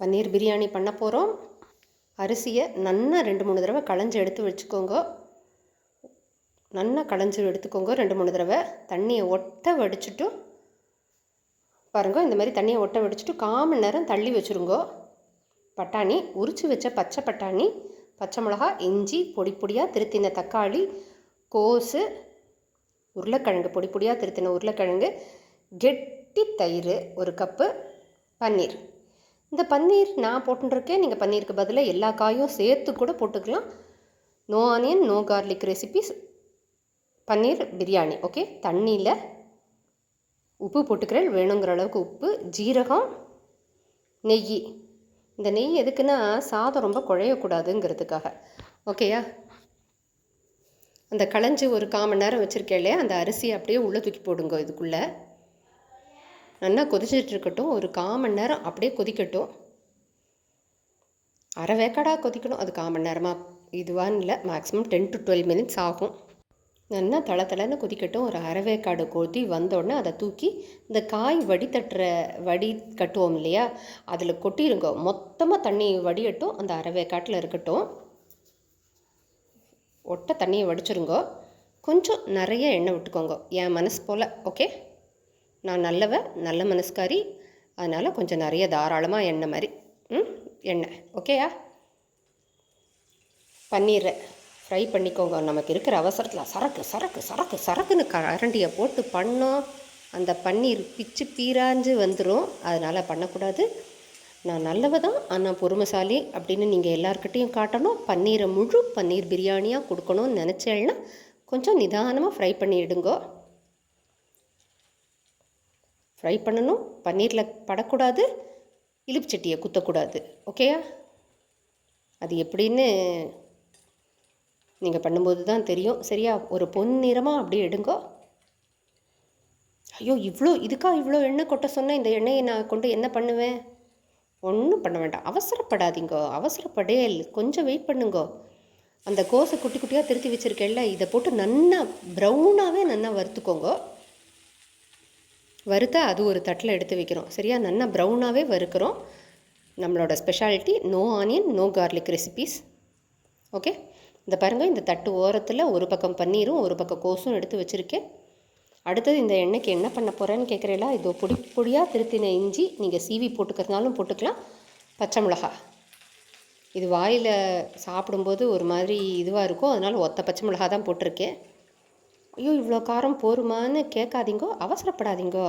பன்னீர் பிரியாணி பண்ண போகிறோம் அரிசியை நல்லா ரெண்டு மூணு தடவை களைஞ்சி எடுத்து வச்சுக்கோங்க. நல்லா களைஞ்சி எடுத்துக்கோங்க ரெண்டு மூணு தடவை. தண்ணியை ஒட்ட வடிச்சுட்டு பாருங்க இந்த மாதிரி தண்ணியை ஒட்ட வடிச்சுட்டு கால் மணி நேரம் தள்ளி வச்சுருங்க. பட்டாணி உரிச்சு வச்ச பச்சை பட்டாணி பச்சை மிளகா இஞ்சி பொடி பொடியாக திருத்தின தக்காளி கோஸு உருளைக்கிழங்கு பொடி பொடியாக திருத்தின உருளைக்கிழங்கு கெட்டி தயிர் ஒரு கப்பு பன்னீர். இந்த பன்னீர் நான் போட்டுருக்கேன். நீங்கள் பன்னீருக்கு பதிலாக எல்லா காயும் சேர்த்து கூட போட்டுக்கலாம். No onion no garlic recipes paneer biryani okay தண்ணியில் உப்பு போட்டுக்கிறேன். வேணுங்கிற அளவுக்கு உப்பு ஜீரகம் நெய். இந்த நெய் எதுக்குன்னா சாதம் ரொம்ப குழையக்கூடாதுங்கிறதுக்காக ஓகேயா அந்த களைஞ்சி ஒரு கால் மணி நேரம் வச்சுருக்கேன் இல்லையா? அந்த அரிசியை அப்படியே உள்ளே தூக்கி போடுங்க இதுக்குள்ளே. நல்லா கொதிச்சிட்டு இருக்கட்டும் ஒரு கால் மணி நேரம் அப்படியே கொதிக்கட்டும். அரை வேக்காடாக கொதிக்கணும். அது கால் மணி நேரமாக இதுவான்னு இல்லை. Maximum ten to twelve minutes ஆகும். நல்லா தள தளன்னு கொதிக்கட்டும். ஒரு அரைவேக்காடு கொதி வந்தோடனே அதை தூக்கி இந்த காய் வடித்தட்டுற வடி கட்டுவோம் இல்லையா? அதில் கொட்டிருங்க. மொத்தமாக தண்ணி வடியட்டும். அந்த அரவேக்காட்டில் இருக்கட்டும். ஒட்ட தண்ணியை வடிச்சிருங்கோ. கொஞ்சம் நிறைய எண்ணெய் விட்டுக்கோங்க. என் மனசு போல். ஓகே நான் நல்லவ நல்ல மனஸ்காரி அதனால் கொஞ்சம் நிறைய தாராளமாக எண்ணெய் மாதிரி. ம்? எண்ணெய். ஓகேயா பன்னீரை ஃப்ரை பண்ணிக்கோங்க. நமக்கு இருக்கிற அவசரத்தில் சரக்கு சரக்கு சரக்கு சரக்குன்னு கரண்டியை போட்டு பண்ணோம் அந்த பன்னீர் பிச்சு பீராஞ்சு வந்துடும் அதனால் பண்ணக்கூடாது. நான் நல்லவ தான் ஆனால் பொறுமைசாலி அப்படின்னு நீங்கள் எல்லாருக்கிட்டேயும் காட்டணும். பன்னீரை முழு பன்னீர் பிரியாணியாக கொடுக்கணும்னு நினச்சேன்னா கொஞ்சம் நிதானமாக ஃப்ரை பண்ணிவிடுங்கோ ஃப்ரை பண்ணணும். பன்னீரில் படக்கூடாது. இலுப்பு சட்டியை குத்தக்கூடாது. ஓகேயா அது எப்படின்னு நீங்கள் பண்ணும்போது தான் தெரியும். சரியா? ஒரு பொன்னிறமாக அப்படியே எடுங்கோ. ஐயோ இவ்வளோ இதுக்கா இவ்வளோ எண்ணெய் கொட்ட சொன்னால் இந்த எண்ணெயை நான் கொண்டு என்ன பண்ணுவேன்? ஒன்றும் பண்ண வேண்டாம். அவசரப்படாதீங்கோ. அவசரப்படேல். கொஞ்சம் வெயிட் பண்ணுங்கோ. அந்த கோஸை குட்டி குட்டியாக திருத்தி வச்சுருக்கேன்ல இதை போட்டு நன்னா ப்ரௌனாகவே நன்னா வறுத்துக்கோங்க. வறுத்தா அது ஒரு தட்டில் எடுத்து வைக்கிறோம். சரியா? நல்லா ப்ரௌனாகவே வறுக்கிறோம். நம்மளோட speciality no onion no garlic recipes okay இந்த பாருங்கள் இந்த தட்டு ஓரத்தில் ஒரு பக்கம் பன்னீரும் ஒரு பக்கம் கோஸும் எடுத்து வச்சுருக்கேன். அடுத்தது இந்த எண்ணெய்க்கு என்ன பண்ண போகிறேன்னு கேட்குறீங்களா இதோ பொடி பொடியாக திருத்தின இஞ்சி நீங்கள் சீவி போட்டுக்கிறதுனாலும் போட்டுக்கலாம். பச்சை மிளகா. இது வாயில் சாப்பிடும்போது ஒரு மாதிரி இதுவாக இருக்கும். அதனால் ஒத்த பச்சை மிளகா தான் போட்டிருக்கேன். ஐயோ இவ்வளோ காரம் போருமான்னு கேட்காதீங்கோ அவசரப்படாதீங்கோ.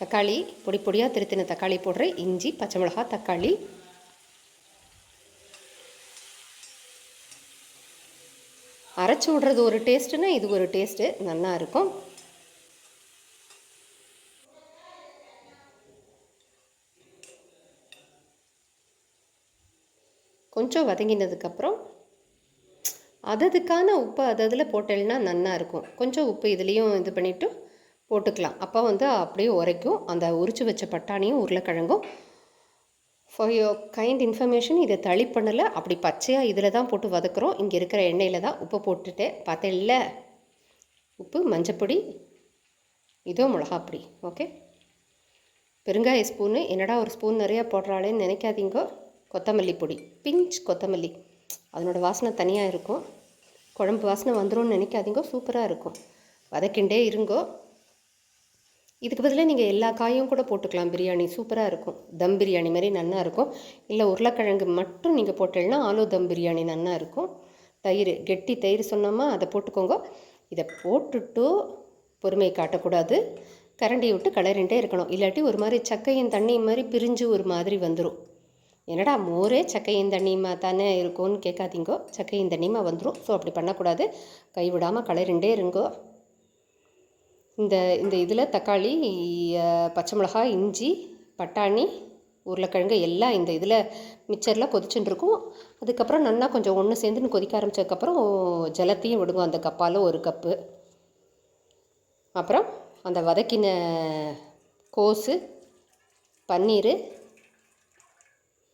தக்காளி பொடி பொடியாக திருத்தின தக்காளி போடுறேன் இஞ்சி பச்சை மிளகா தக்காளி. அரைச்சி விட்றது ஒரு டேஸ்ட்டுனா இது ஒரு டேஸ்ட்டு நல்லா இருக்கும். கொஞ்சம் வதங்கினதுக்கப்புறம் அததுக்கான உப்பு அததில் அதில் போட்டேன்னா நல்லா இருக்கும். கொஞ்சம் உப்பு இதுலேயும் இது பண்ணிவிட்டு போட்டுக்கலாம். அப்போ வந்து அப்படியே உரைக்கும். அந்த உரிச்சு வச்ச பட்டாணியும் உருளைக்கிழங்கும். ஃபார் யோர் கைண்ட் இன்ஃபர்மேஷன் இதை தளி பண்ணலை. அப்படி பச்சையாக இதில் தான் போட்டு வதக்குறோம். இங்கே இருக்கிற எண்ணெயில் தான் உப்பு போட்டுட்டேன் பார்த்தேன்ல இல்லை உப்பு மஞ்சப்பொடி இதோ மிளகாப்பொடி. ஓகே பெருங்காய ஸ்பூனு. என்னடா ஒரு ஸ்பூன் நிறையா போடுறாளேன்னு நினைக்காதீங்க. கொத்தமல்லி பொடி. பிஞ்ச் கொத்தமல்லி. அதனோட வாசனை தனியாக இருக்கும். குழம்பு வாசனை வந்துடும்னு நினைக்காதீங்க சூப்பராக இருக்கும். வதக்கிண்டே இருங்கோ. இதுக்கு பதிலாக நீங்கள் எல்லா காயும் கூட போட்டுக்கலாம். பிரியாணி சூப்பராக இருக்கும். தம் பிரியாணி மாதிரி நல்லா இருக்கும். இல்லை உருளைக்கிழங்கு மட்டும் நீங்கள் போட்டீங்கன்னா ஆலோ தம் பிரியாணி நல்லா இருக்கும். தயிர் கெட்டி தயிர் சொன்னோமா அதை போட்டுக்கோங்க. இதை போட்டுட்டு பொறுமையை காட்டக்கூடாது. கரண்டியை விட்டு கலரிண்டே இருக்கணும். இல்லாட்டி ஒரு மாதிரி சக்கையும் தண்ணியும் மாதிரி பிரிஞ்சு ஒரு மாதிரி வந்துடும் என்னடா மோரே? சக்கையின் தண்ணியமாக தானே இருக்கும்னு கேட்காதீங்கோ. சக்கையின் தண்ணியமாக வந்துடும் ஸோ அப்படி பண்ணக்கூடாது. கைவிடாமல் கலரிண்டே இருங்கோ. இந்த இந்த இதில் தக்காளி பச்சை மிளகாய் இஞ்சி பட்டாணி உருளைக்கிழங்கு எல்லாம் இந்த இதில் மிக்சரில் கொதிச்சுட்டு இருக்கும் அதுக்கப்புறம் நல்லா கொஞ்சம் ஒன்று சேர்ந்துன்னு கொதிக்க ஆரம்பித்ததுக்கப்புறம் ஜலத்தையும் விடுங்க. அந்த கப்பால் ஒரு கப்பு. அப்புறம் அந்த வதக்கின கோஸு பன்னீர்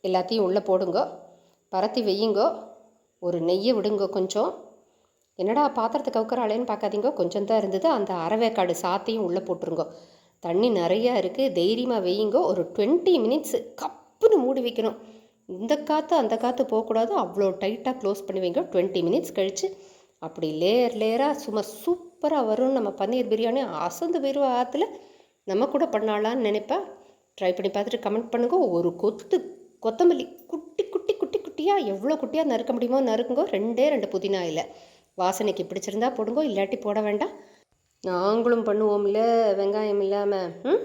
எல்லாத்தையும் உள்ளே போடுங்க. பரத்தி வெய்யுங்கோ ஒரு நெய்யை விடுங்க கொஞ்சம். என்னடா பாத்திரத்தை கவுக்கறாளேன்னு பார்க்காதீங்க. கொஞ்சம் தான் இருந்தது. அந்த அரவேக்காடு சாத்தையும் உள்ளே போட்டுருங்க. தண்ணி நிறையா இருக்குது தைரியமாக வெய்யுங்க ஒரு டுவெண்ட்டி மினிட்ஸு கப்புன்னு மூடி வைக்கணும். இந்த காற்று அந்த காற்று போகக்கூடாது. அவ்வளோ டைட்டாக க்ளோஸ் பண்ணி வைங்க. டுவெண்ட்டி மினிட்ஸ் கழித்து அப்படி லேயர் லேயராக சும்மா சூப்பராக வரும். நம்ம பன்னீர் பிரியாணி அசந்து போயிடுவா ஆற்றுல நம்ம கூட பண்ணலான்னு நினைப்பேன் ட்ரை பண்ணி பார்த்துட்டு கமெண்ட் பண்ணுங்க. ஒரு கொத்து கொத்தமல்லி குட்டி குட்டி குட்டி குட்டியாக எவ்வளோ குட்டியாக நறுக்க முடியுமோ நறுக்குங்கோ. ரெண்டே ரெண்டு புதினா இல்லை வாசனைக்கு பிடிச்சிருந்தா போடுங்கோ இல்லாட்டி போட வேண்டாம். நாங்களும் பண்ணுவோம்ல வெங்காயம் இல்லாமல் ம்?